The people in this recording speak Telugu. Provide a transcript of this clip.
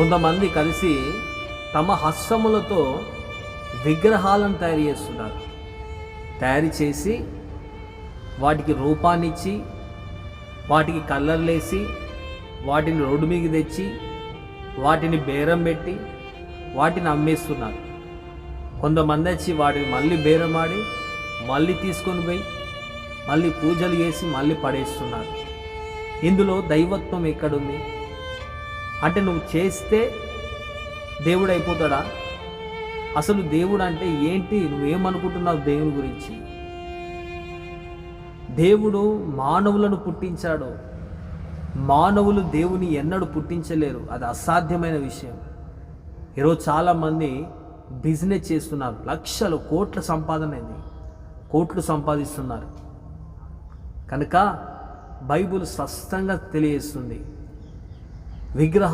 కొంతమంది కలిసి తమ హస్తములతో విగ్రహాలను తయారు చేస్తున్నారు. తయారు చేసి వాటికి రూపాన్నిచ్చి వాటికి కలర్లేసి వాటిని రోడ్డు మీద తెచ్చి వాటిని బేరం పెట్టి వాటిని అమ్మేస్తున్నారు. కొంతమంది వచ్చి వాటిని మళ్ళీ బేరమాడి మళ్ళీ తీసుకొని పోయి మళ్ళీ పూజలు చేసి మళ్ళీ పడేస్తున్నారు. ఇందులో దైవత్వం ఎక్కడుంది? అంటే నువ్వు చేస్తే దేవుడు అయిపోతాడా అసలు దేవుడు అంటే ఏంటి? నువ్వేమనుకుంటున్నావు దేవుని గురించి? దేవుడు మానవులను పుట్టించాడు. మానవులు దేవుని ఎన్నడూ పుట్టించలేరు. అది అసాధ్యమైన విషయం. ఈరోజు చాలామంది బిజినెస్ చేస్తున్నారు. లక్షలు కోట్ల సంపాదన అయింది కోట్లు సంపాదిస్తున్నారు. కనుక బైబుల్ స్పష్టంగా తెలియజేస్తుంది. విగ్రహ